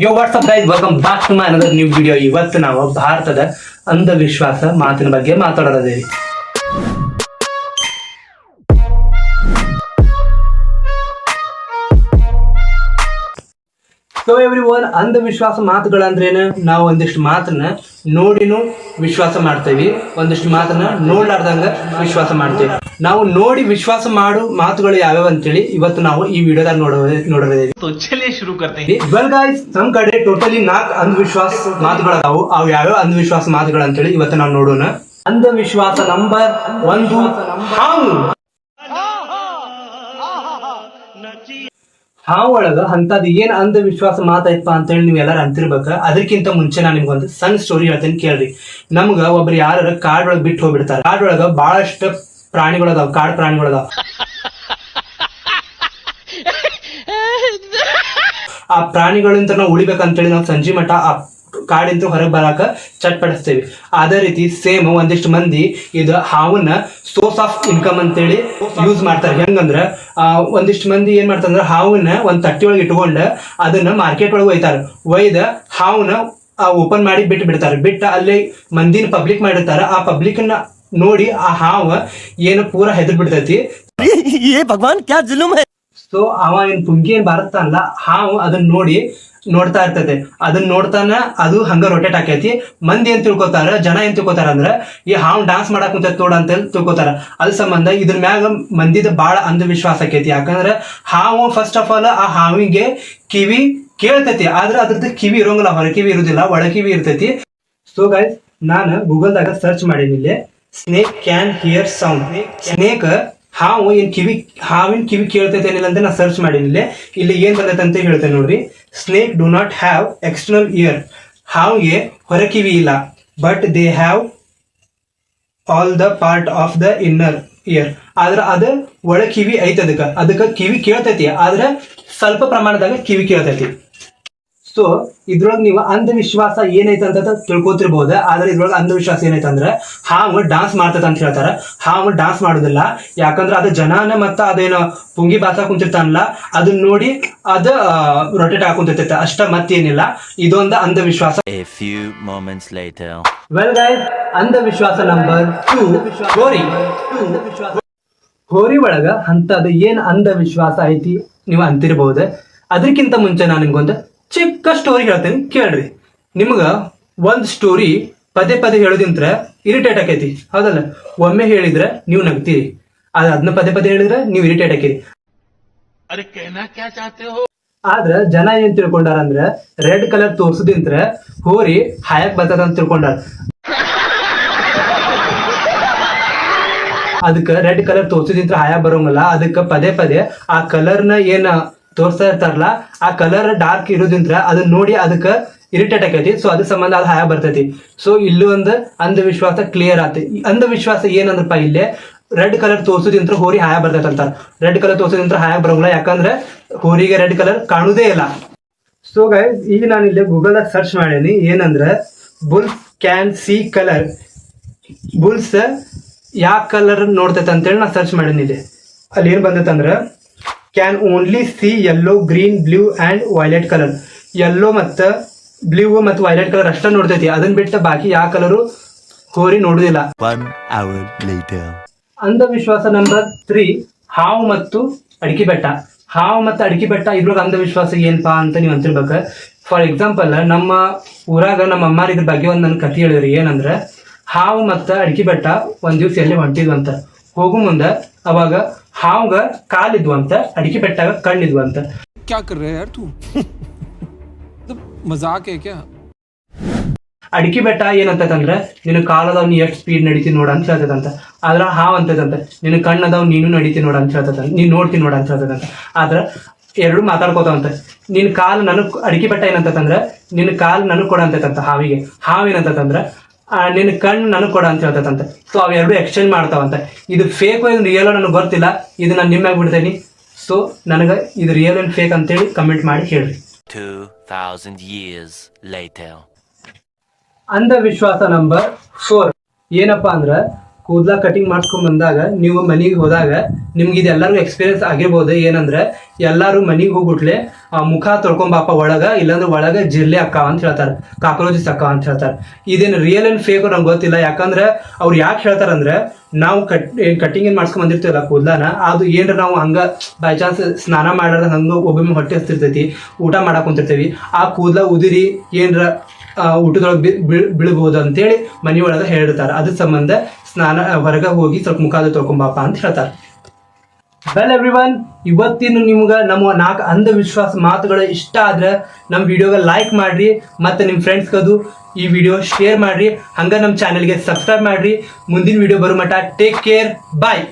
Yo what's up guys welcome back to my another new video ಇವತ್ತು ನಾವು ಭಾರತದ ಅಂಧವಿಶ್ವಾಸ ಮಾತಿನ ಬಗ್ಗೆ ಮಾತಾಡೋದೇವಿ ಸೊ ಎವ್ರಿ ಒನ್ ಅಂಧವಿಶ್ವಾಸ ಮಾತುಗಳಂದ್ರೇನು? ನಾವು ಒಂದಿಷ್ಟು ಮಾತನ್ನ ನೋಡಿನೂ ವಿಶ್ವಾಸ ಮಾಡ್ತೇವೆ. ಒಂದಿಷ್ಟು ಮಾತನ್ನ ನೋಡ್ಲಾರ್ದಂಗ ವಿಶ್ವಾಸ ಮಾಡ್ತೇವೆ. ನಾವು ನೋಡಿ ವಿಶ್ವಾಸ ಮಾಡು ಮಾತುಗಳು ಯಾವ್ಯಾವ ಅಂತೇಳಿ ಇವತ್ತು ನಾವು ಈ ವಿಡಿಯೋದಾಗ ನೋಡೋದೇವಿ ಶುರು ಗಾಯ್ಸ್ ನಮ್ ಕಡೆ ಟೋಟಲಿ ನಾಲ್ಕು ಅಂಧವಿಶ್ವಾಸ ಮಾತುಗಳದಾವು. ಅವು ಯಾವ್ಯಾವ ಅಂಧವಿಶ್ವಾಸ ಮಾತುಗಳು ಅಂತೇಳಿ ಇವತ್ತು ನಾವು ನೋಡೋಣ. ಅಂಧವಿಶ್ವಾಸ ನಂಬರ್ ಒಂದು. ಹಾವು ಒಳಗ ಅಂತದ್ ಏನ್ ಅಂಧವಿಶ್ವಾಸ ಅಂತ ಹೇಳಿ ನೀವ್ ಎಲ್ಲಾರು ಅಂತಿರ್ಬೇಕ. ಅದಕ್ಕಿಂತ ಮುಂಚೆ ನಾನು ನಿಮ್ಗೊಂದು ಸಣ್ಣ ಸ್ಟೋರಿ ಹೇಳ್ತೇನೆ, ಕೇಳ್ರಿ. ನಮ್ಗ ಒಬ್ರು ಯಾರ ಕಾಡ್ ಒಳಗ್ ಬಿಟ್ಟು ಹೋಗ್ಬಿಡ್ತಾರ. ಕಾಡ್ ಒಳಗ ಬಹಳಷ್ಟು ಪ್ರಾಣಿಗಳದಾವ್, ಕಾಡ್ ಪ್ರಾಣಿಗಳದಾವ್. ಆ ಪ್ರಾಣಿಗಳಿಂದ ನಾವು ಉಳಿಬೇಕಂತೇಳಿ ನಾವು ಸಂಜೆ ಮಠ ಆ ಕಾಡಿಂದ ಹೊರಗೆ ಬರಾಕ ಚಟ್ಪಡಿಸ್ತೇವೆ ಅದೇ ರೀತಿ ಸೇಮ್ ಒಂದಿಷ್ಟು ಮಂದಿ ಇದು ಹಾವನ್ನ ಸೋರ್ಸ್ ಆಫ್ ಇನ್ಕಮ್ ಅಂತೇಳಿ ಯೂಸ್ ಮಾಡ್ತಾರೆ. ಹೆಂಗಂದ್ರ ಒಂದಿಷ್ಟು ಮಂದಿ ಏನ್ ಮಾಡ್ತಾರಂದ್ರ ಹಾವನ್ನ ಒಂದ್ ತಟ್ಟಿ ಒಳಗೆ ಇಟ್ಕೊಂಡು ಅದನ್ನ ಮಾರ್ಕೆಟ್ ಒಳಗೆ ಒಯ್ತಾರ. ಒಯ್ದ ಹಾವನ್ನ ಓಪನ್ ಮಾಡಿ ಬಿಟ್ಟು ಬಿಡ್ತಾರೆ. ಬಿಟ್ಟು ಅಲ್ಲಿ ಮಂದಿನ ಪಬ್ಲಿಕ್ ಮಾಡಿರ್ತಾರೆ. ಆ ಪಬ್ಲಿಕ್ನ ನೋಡಿ ಆ ಹಾವ ಏನು ಪೂರ ಹೆದರ್ ಬಿಡ್ತೈತಿ. ಭಗವಾನ್ ಕ್ಯಾ ಜುಲುಮ್ ಸೊ ಅವ ಏನ್ ಪುಂಗಿ ಏನ್ ಬರುತ್ತಲ್ಲ ಹಾವು ಅದನ್ನ ನೋಡಿ ನೋಡ್ತಾ ಇರ್ತೈತೆ ಅದನ್ನ ನೋಡ್ತಾನ ಅದು ಹಂಗ ರೊಟೇಟ್ ಆಕೈತಿ. ಮಂದಿ ಏನ್ ತಿಳ್ಕೊತಾರ, ಜನ ಏನ್ ತಿಳ್ಕೊತಾರ ಅಂದ್ರ, ಈ ಹಾವ್ ಡಾನ್ಸ್ ಮಾಡಕ್ ಕುಂತ ನೋಡ ಅಂತ ತಿಳ್ಕೊತಾರ. ಅದ್ ಸಂಬಂಧ ಇದ್ರ ಮ್ಯಾಗ ಮಂದಿದ ಬಾಳ ಅಂಧವಿಶ್ವಾಸ ಆಕೈತಿ. ಯಾಕಂದ್ರ ಹಾವು ಫಸ್ಟ್ ಆಫ್ ಆಲ್ ಆ ಹಾವಿಗೆ ಕಿವಿ ಕೇಳ್ತೈತಿ. ಆದ್ರ ಅದ್ರದ್ದು ಕಿವಿ ಇರೋಂಗಿಲ್ಲ, ಹೊರ ಕಿವಿ ಇರುದಿಲ್ಲ, ಒಳ ಕಿವಿ ಇರ್ತೈತಿ. ಸೊ ಗೈಸ್ ನಾನು ಗೂಗಲ್ದಾಗ ಸರ್ಚ್ ಮಾಡೀನಿ ಇಲ್ಲಿ. Snake can hear sound snake ಹಾವು ಏನ್ ಕಿವಿ, ಹಾವಿನ ಕಿವಿ ಕೇಳ್ತೈತೆ ಏನಿಲ್ಲ ಅಂತ ನಾ ಸರ್ಚ್ ಮಾಡಿನಿಲ್ಲ ಇಲ್ಲಿ. ಏನ್ ಬರ್ತೈತೆ ಅಂತ ಹೇಳ್ತೇನೆ ನೋಡ್ರಿ. Snake do not have external ear ಹಾವಿಗೆ ಹೊರ ಕಿವಿ ಇಲ್ಲ. But they have all the part of the inner ear ಆದ್ರೆ ಅದ ಒಳ ಕಿವಿ ಐತಿ ಅದಕ್ಕ. ಅದಕ್ಕ ಕಿವಿ ಕೇಳ್ತೈತಿ. ಆದ್ರೆ ಸ್ವಲ್ಪ ಪ್ರಮಾಣದಾಗ ಕಿವಿ ಕೇಳ್ತೈತಿ. ಸೊ ಇದ್ರೊಳಗೆ ನೀವು ಅಂಧವಿಶ್ವಾಸ ಏನೈತೆ ಅಂತ ತಿಳ್ಕೊತಿರ್ಬೋದು. ಆದ್ರೆ ಇದ್ರೊಳಗೆ ಅಂಧವಿಶ್ವಾಸ ಏನೈತೆ ಅಂದ್ರೆ ಹಾವು ಡಾನ್ಸ್ ಮಾಡ್ತದ ಅಂತ ಹೇಳ್ತಾರ. ಹಾವು ಡಾನ್ಸ್ ಮಾಡೋದಿಲ್ಲ. ಯಾಕಂದ್ರೆ ಅದು ಜನಾನ ಮತ್ತ ಅದೇನೋ ಪುಂಗಿ ಬಾತ ಕುಂತಿರ್ತಾನಲ್ಲ ಅದನ್ನ ನೋಡಿ ಅದ ರೊಟೇಟ್ ಹಾಕೊಂತಿರ್ತೈತೆ. ಅಷ್ಟ ಮತ್ತೇನಿಲ್ಲ. ಇದೊಂದು ಅಂಧವಿಶ್ವಾಸ. ವೆಲ್ ಗೈಸ್ ಅಂಧವಿಶ್ವಾಸ ನಂಬರ್ ಟೂ ಹೋರಿ ಹೋರಿ ಒಳಗ ಅಂತದ ಏನ್ ಅಂಧವಿಶ್ವಾಸ ಐತಿ ನೀವು ಅಂತಿರ್ಬಹುದು ಅದಕ್ಕಿಂತ ಮುಂಚೆ ನಾನು ನಿಮ್ಗೊಂದು ಚಿಕ್ಕ ಸ್ಟೋರಿ ಹೇಳ್ತೀನಿ ಕೇಳ್ರಿ. ನಿಮ್ಗೆ ಒಂದು ಸ್ಟೋರಿ ಪದೇ ಪದೇ ಹೇಳೋದಿಂತ್ರ ಇರಿಟೇಟ್ ಆಕೈತಿ. ಹೌದಲ್ಲ? ಒಮ್ಮೆ ಹೇಳಿದ್ರೆ ನೀವು ನಗ್ತೀರಿ. ಅದು ಅದನ್ನ ಪದೇ ಪದೇ ಹೇಳಿದ್ರೆ ನೀವು ಇರಿಟೇಟ್ ಆಕಿರಿ. ಆದ್ರ ಜನ ಏನ್ ತಿಳ್ಕೊಂಡಾರ ಅಂದ್ರ ರೆಡ್ ಕಲರ್ ತೋರ್ಸದಿಂತ್ರ ಹೋರಿ ಹಾಯಕ್ ಬರ್ತದ ಅಂತ ತಿಳ್ಕೊಂಡಾರ. ಅದಕ್ಕೆ ರೆಡ್ ಕಲರ್ ತೋರ್ಸದಿಂತ್ರ ಹಾಯ ಬರೋಂಗಲ್ಲ. ಅದಕ್ಕೆ ಪದೇ ಪದೇ ಆ ಕಲರ್ನ ಏನ ತೋರ್ಸ್ತಾ ಇರ್ತಾರಲ್ಲ, ಆ ಕಲರ್ ಡಾರ್ಕ್ ಇರೋದಿಂತ್ರ ಅದನ್ನ ನೋಡಿ ಅದಕ್ಕೆ ಇರಿಟೇಟ್ ಆಕೈತಿ. ಸೊ ಅದ್ರ ಸಂಬಂಧ ಅದು ಹಾಯ ಬರ್ತೈತಿ. ಸೊ ಇಲ್ಲೂ ಒಂದು ಅಂಧವಿಶ್ವಾಸ ಕ್ಲಿಯರ್ ಆತ. ಅಂಧವಿಶ್ವಾಸ ಏನಂದ್ರಪ್ಪ ಇಲ್ಲೇ? ರೆಡ್ ಕಲರ್ ತೋರ್ಸೋದಿಂತ್ರ ಹೋರಿ ಹಾಯ ಬರ್ತೈತೆ ಅಂತ ರೆಡ್ ಕಲರ್ ತೋರ್ಸೋದಿಂತ್ರ ಹಾಯ ಬರೋಂಗಿಲ್ಲ. ಯಾಕಂದ್ರೆ ಹೋರಿಗೆ ರೆಡ್ ಕಲರ್ ಕಾಣುದೇ ಇಲ್ಲ. ಸೊ ಗೈಸ್ ಈಗ ನಾನು ಇಲ್ಲಿ ಗೂಗಲ್ದಾಗ ಸರ್ಚ್ ಮಾಡೀನಿ. ಏನಂದ್ರೆ bulls can see colour bulls ಯಾವ ಕಲರ್ ನೋಡ್ತೈತೆ ಅಂತೇಳಿ ನಾ ಸರ್ಚ್ ಮಾಡೀನಿ ಇಲ್ಲಿ. ಅಲ್ಲಿ ಏನು ಬಂದೈತೆ ಅಂದ್ರೆ can only see yellow green blue and violet colour yellow ಮತ್ತು ಬ್ಲೂ ಮತ್ತು ವೈಲೆಟ್ ಕಲರ್ ಅಷ್ಟೇ ನೋಡ್ತೈತಿ. ಅದನ್ನ ಬಿಟ್ಟು ಬಾಕಿ ಯಾವ ಕಲರು ಹೋರಿ ನೋಡುದಿಲ್ಲ. One hour later. ಅಂಧವಿಶ್ವಾಸ ನಂಬರ್ ತ್ರೀ ಹಾವು ಮತ್ತು ಅಡಿಕೆ ಬೆಟ್ಟ. ಹಾವು ಮತ್ತು ಅಡಿಕೆ ಬೆಟ್ಟ ಇದ್ರೊಳಗೆ ಅಂಧವಿಶ್ವಾಸ ಏನಪ್ಪಾ ಅಂತ ನೀವು ಅಂತಿರ್ಬೇಕು. ಫಾರ್ ಎಕ್ಸಾಂಪಲ್ ನಮ್ಮ ಊರಾಗ ನಮ್ಮ ಅಮ್ಮಾರ ಇದ್ರ ಬಗ್ಗೆ ಒಂದು ನನ್ನ ಕಥೆ ಹೇಳಿದ್ರಿ. ಏನಂದ್ರೆ ಹಾವು ಮತ್ತು ಅಡಿಕೆ ಬೆಟ್ಟ ಒಂದ್ ದಿವ್ಸ ಎಲ್ಲಿ ಹೊಂಟಿದ್ವು ಅಂತ. ಹೋಗು ಮುಂದೆ ಅವಾಗ ಹಾವಂಗ ಕಾಲಿದ್ವಂತ ಅಡಿಕೆ ಪೆಟ್ಟಾಗ ಕಣ್ಣಿದ್ವಂತ. ಕ್ಯಾ ಅಡಿಕೆ ಬೆಟ್ಟ ಏನಂತಂದ್ರ ನಿನ್ನ ಕಾಲದವ್ ನೀ ಎಷ್ಟು ಸ್ಪೀಡ್ ನಡಿತಿ ನೋಡ ಅಂತ ಹೇಳ್ತದಂತ ಆದ್ರ ಹಾವ್ ಅಂತದಂತ ನಿನ್ನ ಕಣ್ಣದವ್ ನೀನು ನಡಿತಿ ನೋಡ ಅಂತ ಹೇಳ್ತದ ನೀನ್ ನೋಡ್ತೀನಿ ನೋಡ ಅಂತ ಹೇಳ್ತದಂತ ಆದ್ರ ಎರಡು ಮಾತಾಡ್ಕೋತಾವಂತ. ನಿನ್ನ ಕಾಲು ನನಗ್ ಅಡಿಕೆ ಬೆಟ್ಟ ಏನಂತಂದ್ರ ನಿನ್ನ ಕಾಲು ನನಗ್ ಕೊಡಂತೈತಂತ ಹಾವಿಗೆ. ಹಾವ್ ಏನಂತಂದ್ರ ನಿನ್ನ ಕಣ್ಣು ನನಗ್ ಕೊಡ ಅಂತ ಹೇಳ್ತದಂತೆ ಸೊ ಅವೆರಡು ಎಕ್ಸ್ಚೇಂಜ್ ಮಾಡ್ತಾವಂತೆ. ಇದು ಫೇಕ್ ಇದು ರಿಯಲ್ ನನಗೆ ಗೊತ್ತಿಲ್ಲ. ಇದು ನಾನು ನಿಮ್ಮ ಬಿಡ್ತೇನೆ. ಸೊ ನನಗೆ ಇದು ರಿಯಲ್ ಅಂಡ್ ಫೇಕ್ ಅಂತೇಳಿ ಕಮೆಂಟ್ ಮಾಡಿ ಹೇಳ್ರಿ. ಅಂಧವಿಶ್ವಾಸ ನಂಬರ್ ಫೋರ್ ಏನಪ್ಪಾ ಅಂದ್ರ ಕೂದಲ ಕಟಿಂಗ್ ಮಾಡ್ಸ್ಕೊಂಡ್ ಬಂದಾಗ, ನೀವು ಮನೆಗೆ ಹೋದಾಗ ನಿಮ್ಗೆ ಇದೆಲ್ಲರಿಗೂ ಎಕ್ಸ್ಪೀರಿಯನ್ಸ್ ಆಗಿರ್ಬೋದು. ಏನಂದ್ರೆ, ಎಲ್ಲರೂ ಮನೆಗೆ ಹೋಗ್ಬಿಟ್ಲೆ ಮುಖ ತೊಳ್ಕೊಂಬಾಪ ಒಳಗ, ಇಲ್ಲಾಂದ್ರೆ ಒಳಗ ಜಿರ್ಲೆ ಅಕ್ಕ ಅಂತ ಹೇಳ್ತಾರೆ. ಕಾಕ್ರೋಚಸ್ ಅಕ್ಕ ಅಂತ ಹೇಳ್ತಾರೆ. ಇದೇನು ರಿಯಲ್ ಅಂಡ್ ಫೇಕ್ ನಂಗೆ ಗೊತ್ತಿಲ್ಲ. ಯಾಕಂದ್ರೆ, ಅವ್ರು ಯಾಕೆ ಹೇಳ್ತಾರಂದ್ರೆ, ನಾವು ಕಟ್ ಏನ್ ಕಟಿಂಗ್ ಏನ್ ಮಾಡ್ಸ್ಕೊಂಡ್ ಬಂದಿರ್ತೀವಲ್ಲ ಕೂದಲಾನ, ಅದು ಏನ್ರ ನಾವು ಹಂಗ ಬೈ ಚಾನ್ಸ್ ಸ್ನಾನ ಮಾಡಾರ ಹಂಗ ಒಬ್ಬೊಮ್ಮೆ ಹೊಟ್ಟೆ ಹಸ್ತಿರ್ತೈತಿ, ಊಟ ಮಾಡಕ್ ಕುಂತಿರ್ತೀವಿ. ಆ ಕೂದಲ ಉದಿರಿ ಏನ್ರ ಊಟದೊಳಗೆ ಬಿ- ಬೀಳ್- ಬೀಳ್ಬೋದು ಅಂತೇಳಿ ಮನೆಯೊಳಗೆ ಒಳಗೆ ಹೇಳಿರ್ತಾರೆ. ಅದ್ರ ಸಂಬಂಧ ಸ್ನಾನ ಹೊರಗೆ ಹೋಗಿ ಸ್ವಲ್ಪ ಮುಖಾದ ತೊಳ್ಕೊಂಬಪ್ಪ ತೊಳ್ಕೊಂಬಾಪ ಅಂತ ಹೇಳ್ತಾರೆ. ವೆಲ್ ಎವ್ರಿವನ್ ಇವತ್ತಿನ ನಿಮ್ಗೆ ನಮ್ಮ ನಾಲ್ಕು ಅಂಧವಿಶ್ವಾಸ ಮಾತುಗಳು ಇಷ್ಟ ಆದ್ರೆ ನಮ್ಮ ವಿಡಿಯೋಗೆ ಲೈಕ್ ಮಾಡ್ರಿ ಮತ್ತೆ ನಿಮ್ಮ ಫ್ರೆಂಡ್ಸ್ಗದು ಈ ವಿಡಿಯೋ ಶೇರ್ ಮಾಡ್ರಿ. ಹಂಗ ನಮ್ಮ ಚಾನೆಲ್ಗೆ ಸಬ್ಸ್ಕ್ರೈಬ್ ಮಾಡ್ರಿ. ಮುಂದಿನ ವಿಡಿಯೋ ಬರೋ ಮಟ್ಟ ಟೇಕ್ ಕೇರ್ ಬಾಯ್